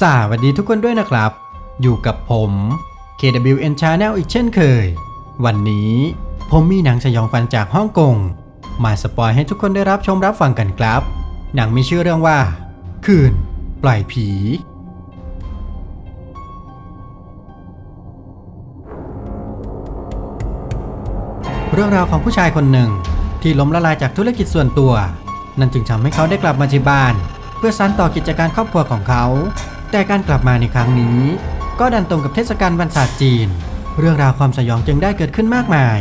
สวัสดีทุกคนด้วยนะครับ อยู่กับผม KWN Channel อีกเช่นเคย วันนี้ผมมีหนังสยองขวัญจากฮ่องกง มาสปอยให้ทุกคนได้รับชมรับฟังกันครับ หนังมีชื่อเรื่องว่า คืน ปล่อยผีเรื่องราวของผู้ชายคนหนึ่ง ที่ล้มละลายจากธุรกิจส่วนตัว นั่นจึงทำให้เขาได้กลับมาที่บ้าน เพื่อสานต่อกิจการครอบครัวของเขา แต่การกลับมาในครั้งนี้ ก็ดันตรงกับเทศกาลวันศาสตร์จีน เรื่องราวความสยองจึงได้เกิดขึ้นมากมาย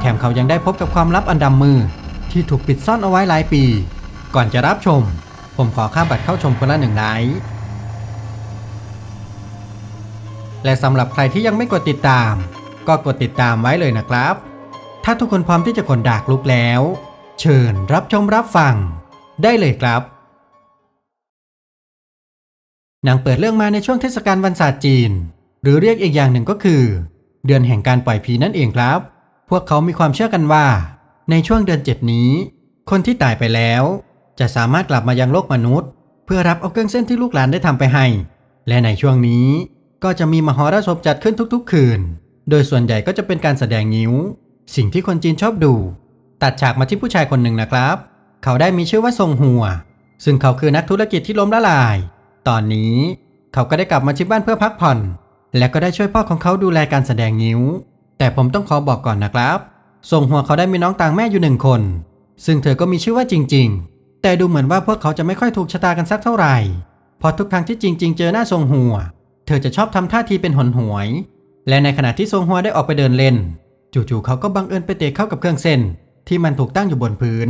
แถมเขายังได้พบกับความลับอันดำมือ ที่ถูกปิดซ่อนเอาไว้หลายปี ก่อนจะรับชม ผมขอค่าบัตรเข้าชมคนละหนึ่งไลค์และสำหรับใครที่ยังไม่กดติดตาม ก็กดติดตามไว้เลยนะครับ ถ้าทุกคนพร้อมที่จะขนดากลุกแล้ว เชิญรับชมรับฟัง ได้เลยครับ หนังเปิดเรื่องมาในช่วงเทศกาลวันศาสตร์จีน หรือเรียกอีกอย่างหนึ่งก็คือ เดือนแห่งการปล่อยผีนั่นเองครับ พวกเขามีความเชื่อกันว่า ในช่วงเดือนเจ็ดนี้ คนที่ตายไปแล้ว จะสามารถกลับมายังโลกมนุษย์ เพื่อรับเอาเครื่องเส้นที่ลูกหลานได้ทำไปให้ และในช่วงนี้ก็จะมีมหรสพจัดขึ้นทุกๆ คืน โดยส่วนใหญ่ก็จะเป็นการแสดงนิ้ว สิ่งที่คนจีนชอบดู ตัดฉากมาที่ผู้ชายคนหนึ่งนะครับ เขาได้มีชื่อว่าทรงหัว ซึ่งเขาคือนักธุรกิจที่ล้มละลาย ตอนนี้เขาก็ได้กลับมาที่บ้านเพื่อพักผ่อน และก็ได้ช่วยพ่อของเขาดูแลการแสดงนิ้ว แต่ผมต้องขอบอกก่อนนะครับทรงหัวเขาได้มีน้องต่างแม่อยู่หนึ่งคน ซึ่งเธอก็มีชื่อว่าจริง ๆ แต่ดูเหมือนว่าพวกเขาจะไม่ค่อยถูกชะตากันสักเท่าไหร่พราะทุกครั้งที่จริง ๆ เจอหน้าทรงหัว เธอจะชอบทำท่าทีเป็นหนหวย และในขณะที่ทรงหัวได้ออกไปเดินเล่น จู่ๆเขาก็บังเอิญไปเตะเข้ากับเครื่องเส้น ที่มันถูกตั้งอยู่บนพื้น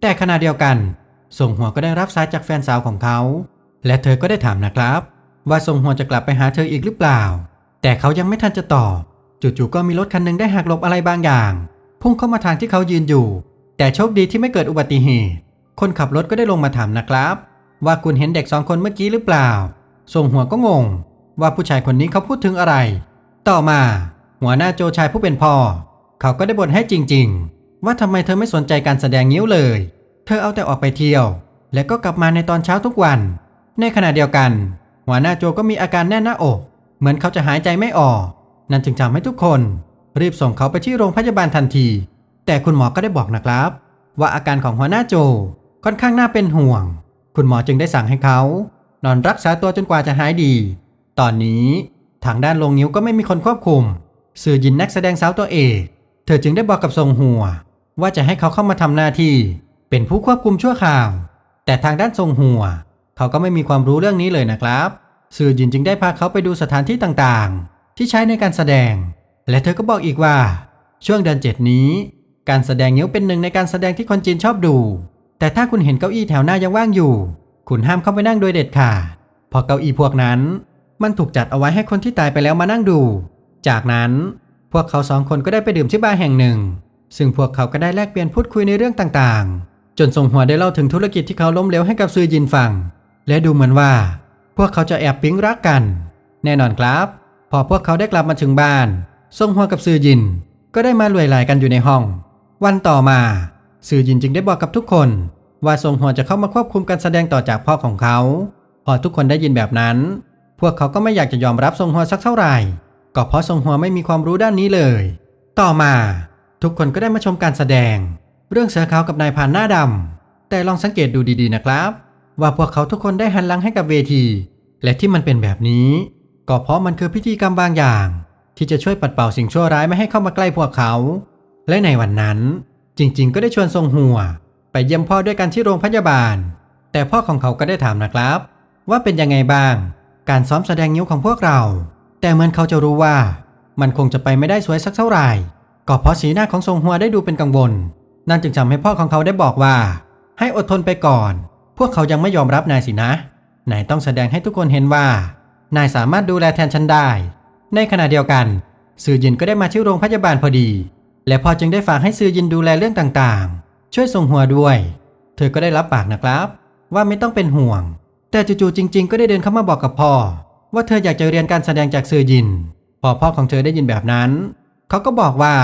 แต่ขณะเดียวกันทรงหัวก็ได้รับสายจากแฟนสาวของเขา และเธอก็ได้ถามนะครับ ว่าทรงหัวจะกลับไปหาเธออีกหรือเปล่า แต่เขายังไม่ทันจะตอบจู่ๆก็มีรถคันหนึ่งได้หักหลบอะไรบางอย่าง พุ่งเข้ามาทางที่เขายืนอยู่ แต่โชคดีที่ไม่เกิดอุบัติเหตุ คนขับรถก็ได้ลงมาถามนะครับ ว่าคุณเห็นเด็กสองคนเมื่อกี้หรือเปล่าทรงหัวก็งง ว่าผู้ชายคนนี้เขาพูดถึงอะไร ต่อมา หัวหน้าโจชายผู้เป็นพ่อ เขาก็ได้บ่นให้จริง ๆ ว่าทำไมเธอไม่สนใจการแสดงนิ้วเลย เธอเอาแต่ออกไปเที่ยว และก็กลับมาในตอนเช้าทุกวัน ในขณะเดียวกัน หัวหน้าโจก็มีอาการแน่นหน้าอก เหมือนเขาจะหายใจไม่ออก นั่นจึงทำให้ทุกคน รีบส่งเขาไปที่โรงพยาบาลทันที แต่คุณหมอก็ได้บอกนะครับ ว่าอาการของหัวหน้าโจค่อนข้างน่าเป็นห่วง คุณหมอจึงได้สั่งให้เขา นอนรักษาตัวจนกว่าจะหายดี ตอนนี้ทางด้านลงนิ้วก็ไม่มีคนควบคุม สื่อยินนักแสดงสาวตัวเอก เธอจึงได้บอกกับทรงหัว ว่าจะให้เขาเข้ามาทำหน้าที่ เป็นผู้ควบคุมชั่วคราว แต่ทางด้านทรงหัว เขาก็ไม่มีความรู้เรื่องนี้เลยนะครับสื่อยินจึงได้พาเขาไปดูสถานที่ต่างๆ ที่ใช้ในการแสดง และเธอก็บอกอีกว่า ช่วงเดือนเจ็ดนี้ การแสดงเนิ้ยวเป็นหนึ่งในการแสดงที่คนจีนชอบดู แต่ถ้าคุณเห็นเก้าอี้แถวหน้ายังว่างอยู่ คุณห้ามเข้าไปนั่งโดยเด็ดขาดเพราะเก้าอี้พวกนั้น มันถูกจัดเอาไว้ให้คนที่ตายไปแล้วมานั่งดู จากนั้น พวกเขาสองคนก็ได้ไปดื่มที่บาร์แห่งหนึ่ง ซึ่งพวกเขาก็ได้แลกเปลี่ยนพูดคุยในเรื่องต่างๆ จนทรงหัวได้เล่าถึงธุรกิจที่เขาล้มเหลวให้กับซือยินฟัง และดูเหมือนว่า พวกเขาจะแอบปิ๊งรักกัน แน่นอนครับ พอพวกเขาได้กลับมาถึงบ้านทรงหัวกับซือยิน ก็ได้มารวยหลายกันอยู่ในห้อง วันต่อมาซือยินจึงได้บอกกับทุกคน ว่าทรงหัวจะเข้ามาควบคุมการแสดงต่อจากพ่อของเขา พอทุกคนได้ยินแบบนั้น พวกเขาก็ไม่อยากจะยอมรับทรงหัวสักเท่าไหร่ ก็เพราะทรงหัวไม่มีความรู้ด้านนี้เลย ต่อมา ทุกคนก็ได้มาชมการแสดง เรื่องเสือขาวกับนายพรานหน้าดำแต่ลองสังเกตดูดีๆนะครับ ว่าพวกเขาทุกคนได้หันหลังให้กับเวที และที่มันเป็นแบบนี้ ก็เพราะมันคือพิธีกรรมบางอย่าง ที่จะช่วยปัดเป่าสิ่งชั่วร้ายไม่ให้เข้ามาใกล้พวกเขา และในวันนั้น จริง ๆ ก็ได้ชวนทรงหัว ไปเยี่ยมพ่อด้วยกันที่โรงพยาบาล แต่พ่อของเขาก็ได้ถามนะครับ ว่าเป็นยังไงบ้าง การซ้อมแสดงนิ้วของพวกเรา แต่เหมือนเขาจะรู้ว่า มันคงจะไปไม่ได้สวยสักเท่าไหร่ ก็เพราะสีหน้าของทรงหัวได้ดูเป็นกังวล นั่นจึงทำให้พ่อของเขาได้บอกว่า ให้อดทนไปก่อน พวกเขายังไม่ยอมรับนายสินะ นายต้องแสดงให้ทุกคนเห็นว่า นายสามารถดูแลแทนฉันได้ ในขณะเดียวกันซือยินก็ได้มาที่โรงพยาบาลพอดี และพ่อจึงได้ฝากให้ซือยินดูแลเรื่องต่างๆ ช่วยทรงหัวด้วย เธอก็ได้รับปากนะครับ ว่าไม่ต้องเป็นห่วง แต่จู่ๆจริง ๆ ก็ได้เดินเข้ามาบอกกับพ่อ ว่าเธออยากจะเรียนการแสดงจากซือยิน พอพ่อของเธอได้ยินแบบนั้น เขาก็บอกว่า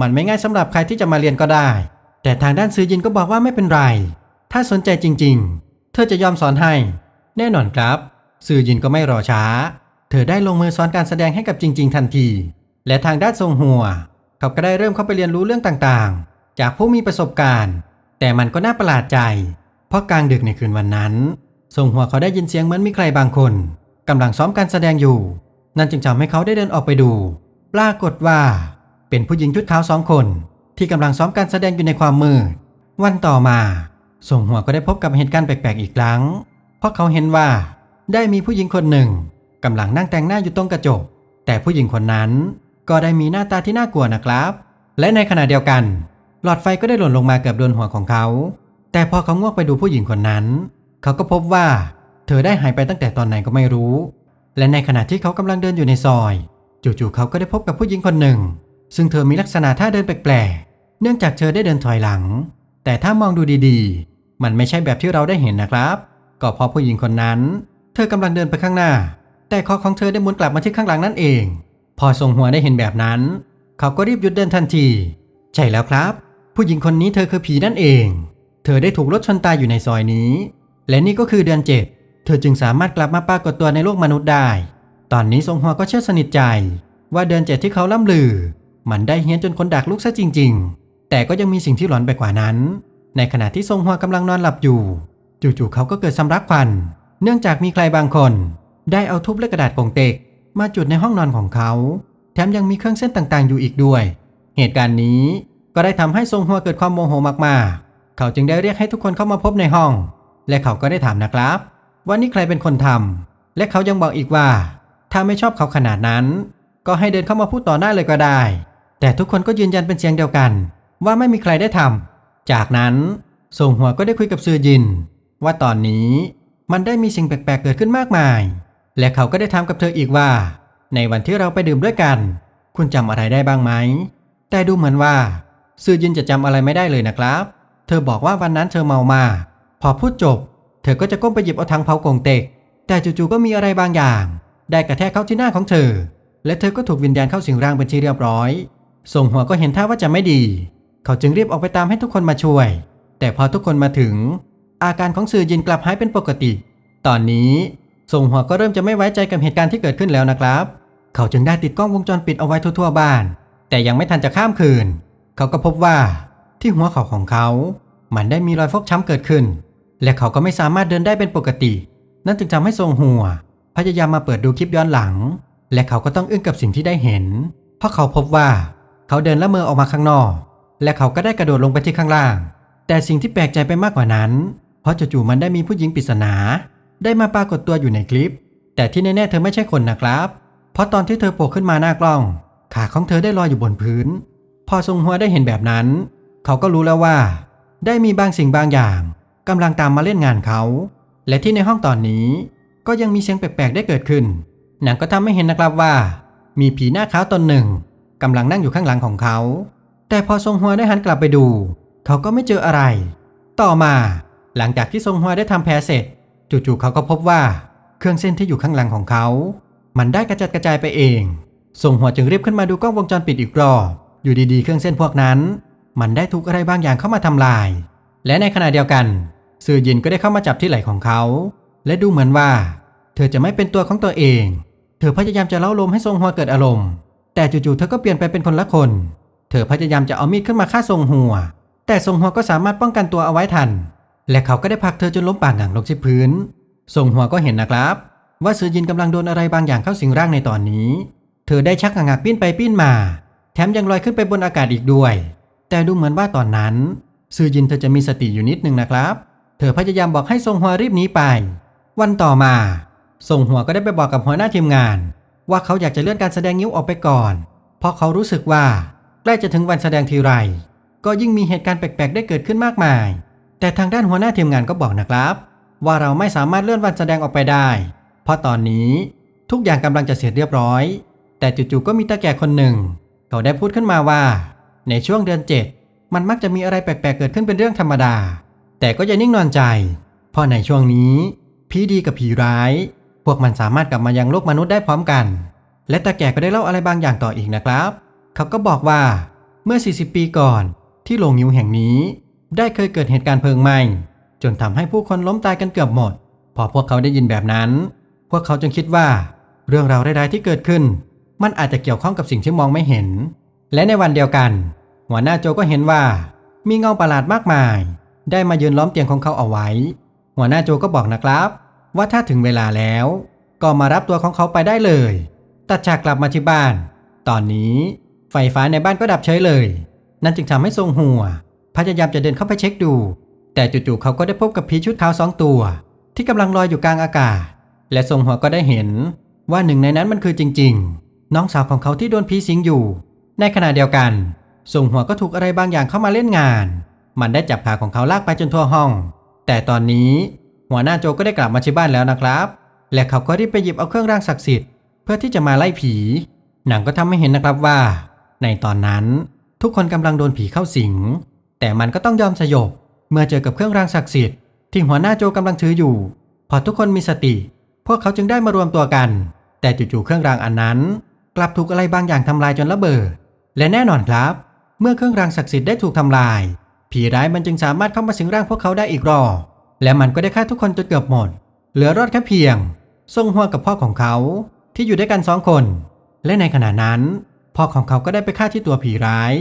มันไม่ง่ายสำหรับใครที่จะมาเรียนก็ได้ แต่ทางด้านซือยินก็บอกว่าไม่เป็นไร ถ้าสนใจจริง ๆ เธอจะยอมสอนให้ แน่นอนครับซือยินก็ไม่รอช้า เธอได้ลงมือสอนการแสดงให้กับจริง ๆ ทันที และทางด้านทรงหัว เขาก็ได้เริ่มเข้าไปเรียนรู้เรื่องต่างๆ จากผู้มีประสบการณ์ แต่มันก็น่าประหลาดใจ เพราะกลางดึกในคืนวันนั้นทรงหัวเขาได้ยินเสียงเหมือนมีใครบางคน กำลังซ้อมการแสดงอยู่ นั่นจึงทำให้เขาได้เดินออกไปดู ปรากฏว่า เป็นผู้หญิงชุดขาวสองคน ที่กำลังซ้อมการแสดงอยู่ในความมืด วันต่อมาทรงหัวก็ได้พบกับเหตุการณ์แปลกๆอีกครั้ง เพราะเขาเห็นว่า ได้มีผู้หญิงคนหนึ่งกำลังนั่งแต่งหน้าอยู่ตรงกระจก แต่ผู้หญิงคนนั้นก็ได้มีหน้าตาที่น่ากลัวนะครับ และในขณะเดียวกัน หลอดไฟก็ได้หล่นลงมาเกือบโดนหัวของเขา แต่พอเขางวกไปดูผู้หญิงคนนั้น เขาก็พบว่า เธอได้หายไปตั้งแต่ตอนไหนก็ไม่รู้ และในขณะที่เขากำลังเดินอยู่ในซอย จู่ๆเขาก็ได้พบกับผู้หญิงคนหนึ่ง ซึ่งเธอมีลักษณะท่าเดินแปลกๆ เนื่องจากเธอได้เดินถอยหลัง แต่ถ้ามองดูดีๆ มันไม่ใช่แบบที่เราได้เห็นนะครับ ก็เพราะผู้หญิงคนนั้น เธอกำลังเดินไปข้างหน้า แต่คอของเธอได้หมุนกลับมาที่ข้างหลังนั่นเอง พอทรงหัวได้เห็นแบบนั้น เขาก็รีบหยุดเดินทันที ใช่แล้วครับ ผู้หญิงคนนี้เธอคือผีนั่นเอง เธอได้ถูกรถชนตายอยู่ในซอยนี้ และนี่ก็คือเดือนเจ็ด ธอจึงสามารถกลับมาปรากฏตัวในโลกมนุษย์ได้ ตอนนี้ทรงหัวก็เชื่อสนิทใจ ว่าเดือนเจ็ดที่เขาล่ำลือ มันได้เฮี้ยนจนคนดักลุกซะจริง ๆ แต่ก็ยังมีสิ่งที่หลอนไปกว่านั้น ในขณะที่ทรงหัวกำลังนอนหลับอยู่ จู่ๆเขาก็เกิดสำลักควัน เนื่องจากมีใครบางคน ได้เอาทุบและกระดาษกงเต็ก มาจุดในห้องนอนของเขา แถมยังมีเครื่องเส้นต่างๆ อยู่อีกด้วย เหตุการณ์นี้ก็ได้ทำให้ทรงหัวเกิดความโมโหมากๆ เขาจึงได้เรียกให้ทุกคนเข้ามาพบในห้อง และเขาก็ได้ถามนะครับ ว่านี่ใครเป็นคนทำและเขายังบอกอีกว่า ถ้าไม่ชอบเขาขนาดนั้น ก็ให้เดินเข้ามาพูดต่อหน้าเลยก็ได้ แต่ทุกคนก็ยืนยันเป็นเสียงเดียวกัน ว่าไม่มีใครได้ทำจากนั้นทรงหัวก็ได้คุยกับซือยิน ว่าตอนนี้มันได้มีสิ่งแปลกๆเกิดขึ้นมากมาย และเขาก็ได้ถามกับเธออีกว่า ในวันที่เราไปดื่มด้วยกัน คุณจำอะไรได้บ้างไหมแต่ดูเหมือนว่าซือยินจะจำอะไรไม่ได้เลยนะครับ เธอบอกว่าวันนั้นเธอเมามากพอพูดจบ เธอก็จะก้มไปหยิบเอาถังเผากงเต็ก แต่จู่ๆก็มีอะไรบางอย่าง ได้กระแทกเข้าที่หน้าของเธอ และเธอก็ถูกวิญญาณเข้าสิงร่างเป็นที่เรียบร้อย ส่งหัวก็เห็นท่าว่าจะไม่ดี เขาจึงรีบออกไปตามให้ทุกคนมาช่วย แต่พอทุกคนมาถึง อาการของสื่อยินกลับหายเป็นปกติ ตอนนี้ส่งหัวก็เริ่มจะไม่ไว้ใจกับเหตุการณ์ที่เกิดขึ้นแล้วนะครับ เขาจึงได้ติดกล้องวงจรปิดเอาไว้ทั่วๆบ้าน แต่ยังไม่ทันจะข้ามคืน เขาก็พบว่าที่หัวเข่าของเขา มันได้มีรอยฟกช้ำเกิดขึ้น และเขาก็ไม่สามารถเดินได้เป็นปกติ นั่นจึงทำให้ทรงหัว พยายามมาเปิดดูคลิปย้อนหลัง และเขาก็ต้องอึ้งกับสิ่งที่ได้เห็น เพราะเขาพบว่าเขาเดินละเมอออกมาข้างนอก และเขาก็ได้กระโดดลงไปที่ข้างล่าง แต่สิ่งที่แปลกใจไปมากกว่านั้น เพราะจู่ๆมันได้มีผู้หญิงปริศนา ได้มาปรากฏตัวอยู่ในคลิป แต่ที่แน่ๆเธอไม่ใช่คนนะครับ เพราะตอนที่เธอโผล่ขึ้นมาหน้ากล้อง ขาของเธอได้ลอยอยู่บนพื้น พอทรงหัวได้เห็นแบบนั้น เขาก็รู้แล้วว่า ได้มีบางสิ่งบางอย่าง กำลังตามมาเล่นงานเขา และที่ในห้องตอนนี้ก็ยังมีเสียงแปลกๆได้เกิดขึ้น หนังก็ทำให้เห็นนะครับว่า มีผีหน้าขาวตนหนึ่งกำลังนั่งอยู่ข้างหลังของเขา แต่พอทรงหัวได้หันกลับไปดู เขาก็ไม่เจออะไร ต่อมาหลังจากที่ทรงหัวได้ทำแผลเสร็จ จู่ๆเขาก็พบว่าเครื่องเส้นที่อยู่ข้างหลังของเขา มันได้กระจัดกระจายไปเองทรงหัวจึงรีบขึ้นมาดูกล้องวงจรปิดอีกรอบอยู่ดีๆ เครื่องเส้นพวกนั้น มันได้ถูกอะไรบางอย่างเข้ามาทำลาย และในขณะเดียวกันซือยินก็ได้เข้ามาจับที่ไหล่ของเขา และดูเหมือนว่า เธอจะไม่เป็นตัวของตัวเอง เธอพยายามจะเล่าลมให้ทรงหัวเกิดอารมณ์ แต่จู่ๆเธอก็เปลี่ยนไปเป็นคนละคน เธอพยายามจะเอามีดขึ้นมาฆ่าทรงหัว แต่ทรงหัวก็สามารถป้องกันตัวเอาไว้ทัน และเขาก็ได้ผลักเธอจนล้มปางหงังลงที่พื้น ทรงหัวก็เห็นนะครับ ว่าซือยินกำลังโดนอะไรบางอย่างเข้าสิงร่างในตอนนี้ เธอได้ชักหงักปิ้นไปปิ้นมา แถมยังลอยขึ้นไปบนอากาศอีกด้วย แต่ดูเหมือนว่าตอนนั้น ซือยินเธอจะมีสติอยู่นิดหนึ่งนะครับ เธอพยายามบอกให้ทรงหัวรีบหนีไป วันต่อมาทรงหัวก็ได้ไปบอกกับหัวหน้าทีมงาน ว่าเขาอยากจะเลื่อนการแสดงนิ้วออกไปก่อน เพราะเขารู้สึกว่าใกล้จะถึงวันแสดงทีไร ก็ยิ่งมีเหตุการณ์แปลกๆได้เกิดขึ้นมากมาย แต่ทางด้านหัวหน้าทีมงานก็บอกนะครับ ว่าเราไม่สามารถเลื่อนวันแสดงออกไปได้ เพราะตอนนี้ทุกอย่างกำลังจะเสร็จเรียบร้อย แต่จู่ๆก็มีตาแก่คนหนึ่ง เขาได้พูดขึ้นมาว่า ในช่วงเดือนเจ็ด มันมักจะมีอะไรแปลกๆเกิดขึ้นเป็นเรื่องธรรมดา แต่ก็อย่านิ่งนอนใจ เพราะในช่วงนี้ผีดีกับผีร้าย พวกมันสามารถกลับมายังโลกมนุษย์ได้พร้อมกัน และตาแก่ก็ได้เล่าอะไรบางอย่างต่ออีกนะครับ เขาก็บอกว่าเมื่อ 40 ปีก่อนที่โรงนิ้วแห่งนี้ ได้เคยเกิดเหตุการณ์เพลิงไหม้จนทำให้ผู้คนล้มตายกันเกือบหมด พอพวกเขาได้ยินแบบนั้น พวกเขาจึงคิดว่า เรื่องราวร้ายๆที่เกิดขึ้น มันอาจจะเกี่ยวข้องกับสิ่งที่มองไม่เห็น และในวันเดียวกัน หัวหน้าโจก็เห็นว่า มีเงาประหลาดมากมาย ได้มายืนล้อมเตียงของเขาเอาไว้ หัวหน้าโจก็บอกนะครับ ว่าถ้าถึงเวลาแล้ว ก็มารับตัวของเขาไปได้เลย ตัดฉากกลับมาที่บ้าน ตอนนี้ไฟฟ้าในบ้านก็ดับเฉยเลย นั่นจึงทำให้ทรงหัว พยายามจะเดินเข้าไปเช็คดู แต่จู่ๆเขาก็ได้พบกับผีชุดขาวสองตัว ที่กำลังลอยอยู่กลางอากาศ และทรงหัวก็ได้เห็น ว่าหนึ่งในนั้นมันคือจริง ๆ น้องสาวของเขาที่โดนผีสิงอยู่ ในขณะเดียวกัน ทรงหัวก็ถูกอะไรบางอย่างเข้ามาเล่นงาน มันได้จับขาของเขาลากไปจนทั่วห้อง แต่ตอนนี้หัวหน้าโจก็ได้กลับมาที่บ้านแล้วนะครับ และเขาก็รีบไปหยิบเอาเครื่องรางศักดิ์สิทธิ์เพื่อที่จะมาไล่ผี หนังก็ทำให้เห็นนะครับว่า ในตอนนั้นทุกคนกำลังโดนผีเข้าสิง แต่มันก็ต้องยอมสยบเมื่อเจอกับเครื่องรางศักดิ์สิทธิ์ที่หัวหน้าโจกำลังถืออยู่ พอทุกคนมีสติ พวกเขาจึงได้มารวมตัวกัน แต่จู่ๆเครื่องรางอันนั้น กลับถูกอะไรบางอย่างทำลายจนระเบิด และแน่นอนครับ เมื่อเครื่องรางศักดิ์สิทธิ์ได้ถูกทำลาย ผีร้ายมันจึงสามารถเข้ามาสิงร่างพวกเขาได้อีกรอบและมันก็ได้ฆ่าทุกคนจนเกือบหมด เหลือรอดแค่เพียงทรงหัวกับพ่อของเขาที่อยู่ด้วยกันสองคน และในขณะนั้น พ่อของเขาก็ได้ไปฆ่าที่ตัวผีร้าย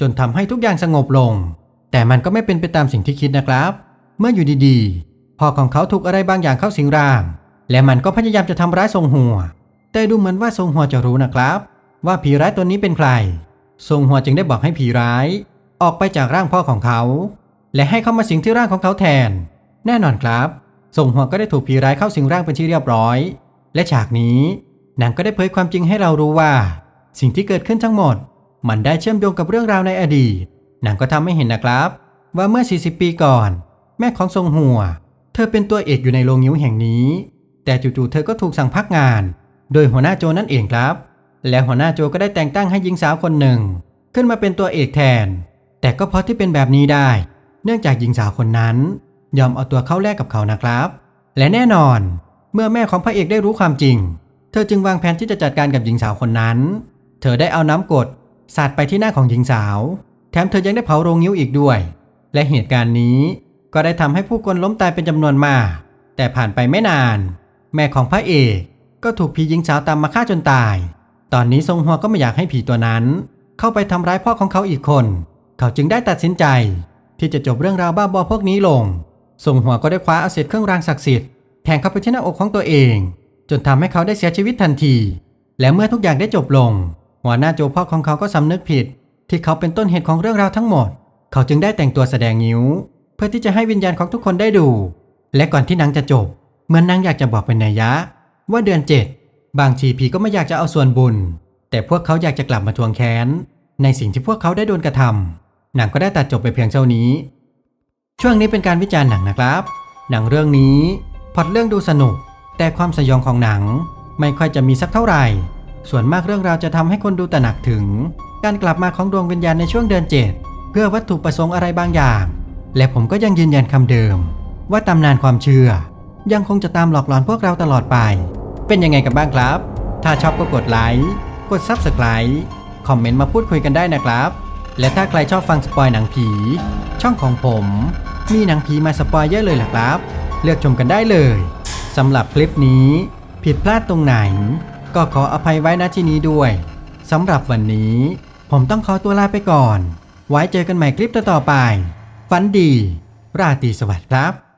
จนทำให้ทุกอย่างสงบลง แต่มันก็ไม่เป็นไปตามสิ่งที่คิดนะครับ เมื่ออยู่ดีๆ พ่อของเขาถูกอะไรบางอย่างเข้าสิงร่าง และมันก็พยายามจะทำร้ายทรงหัว แต่ดูเหมือนว่าทรงหัวจะรู้นะครับ ว่าผีร้ายตัวนี้เป็นใคร ทรงหัวจึงได้บอกให้ผีร้าย ออกไปจากร่างพ่อของเขา และให้เข้ามาสิงที่ร่างของเขาแทน แน่นอนครับทรงหัวก็ได้ถูกผีร้ายเข้าสิงร่างเป็นที่เรียบร้อย และฉากนี้หนังก็ได้เผยความจริงให้เรารู้ว่า สิ่งที่เกิดขึ้นทั้งหมด มันได้เชื่อมโยงกับเรื่องราวในอดีตหนังก็ทำให้เห็นนะครับ ว่าเมื่อ 40 ปีก่อน แม่ของทรงหัว เธอเป็นตัวเอกอยู่ในโรงนิ้วแห่งนี้ แต่จู่ๆเธอก็ถูกสั่งพักงาน โดยหัวหน้าโจนั่นเองครับ และหัวหน้าโจก็ได้แต่งตั้งให้หญิงสาวคนหนึ่ง ขึ้นมาเป็นตัวเอกแทน แต่ก็เพราะที่เป็นแบบนี้ได้ เนื่องจากหญิงสาวคนนั้น ยอมเอาตัวเข้าแลกกับเขานะครับ และแน่นอน เมื่อแม่ของพระเอกได้รู้ความจริง เธอจึงวางแผนที่จะจัดการกับหญิงสาวคนนั้น เธอได้เอาน้ำกดสาดไปที่หน้าของหญิงสาว แถมเธอยังได้เผาโรงนิ้วอีกด้วย และเหตุการณ์นี้ก็ได้ทำให้ผู้คนล้มตายเป็นจำนวนมาก แต่ผ่านไปไม่นาน แม่ของพระเอกก็ถูกผีหญิงสาวตามมาฆ่าจนตาย ตอนนี้ทรงหัวก็ไม่อยากให้ผีตัวนั้น เข้าไปทำร้ายพ่อของเขาอีกคน เขาจึงได้ตัดสินใจ ที่จะจบเรื่องราวบ้าบอพวกนี้ลง ทรงหัวก็ได้คว้าเอาเศษเครื่องรางศักดิ์สิทธิ์แทงเข้าไปที่หน้าอกของตัวเอง จนทำให้เขาได้เสียชีวิตทันที และเมื่อทุกอย่างได้จบลง หัวหน้าโจพ่อของเขาก็สำนึกผิด ที่เขาเป็นต้นเหตุของเรื่องราวทั้งหมด เขาจึงได้แต่งตัวแสดงนิ้ว เพื่อที่จะให้วิญญาณของทุกคนได้ดู และก่อนที่นังจะจบ เหมือนนางอยากจะบอกเป็นนัยยะ ว่าเดือนเจ็ด บางทีผีก็ไม่อยากจะเอาส่วนบุญ แต่พวกเขาอยากจะกลับมาทวงแค้น ในสิ่งที่พวกเขาได้โดนกระทำหนังก็ได้ตัดจบไปเพียงเท่านี้ ช่วงนี้เป็นการวิจารณ์หนังนะครับ หนังเรื่องนี้พอตเรื่องดูสนุก แต่ความสยองของหนังไม่ค่อยจะมีสักเท่าไหร่ ส่วนมากเรื่องราวจะทำให้คนดูตระหนักถึง การกลับมาของดวงวิญญาณในช่วงเดือนเจ็ดเพื่อวัตถุประสงค์อะไรบางอย่าง และผมก็ยังยืนยันคำเดิม ว่าตำนานความเชื่อ ยังคงจะตามหลอกหลอนพวกเราตลอดไป เป็นยังไงกันบ้างครับ ถ้าชอบก็กดไลค์ กด Subscribe คอมเมนต์มาพูดคุยกันได้นะครับ และถ้าใครชอบฟังสปอยหนังผี ช่องของผม มีหนังผีมาสปอยเยอะเลยล่ะครับ เลือกชมกันได้เลยสำหรับคลิปนี้ ผิดพลาดตรงไหน ก็ขออภัยไว้ณที่นี้ด้วยสำหรับวันนี้ ผมต้องขอตัวลาไปก่อน ไว้เจอกันใหม่คลิปต่อๆไป ฝันดี ราตรีสวัสดิ์ครับ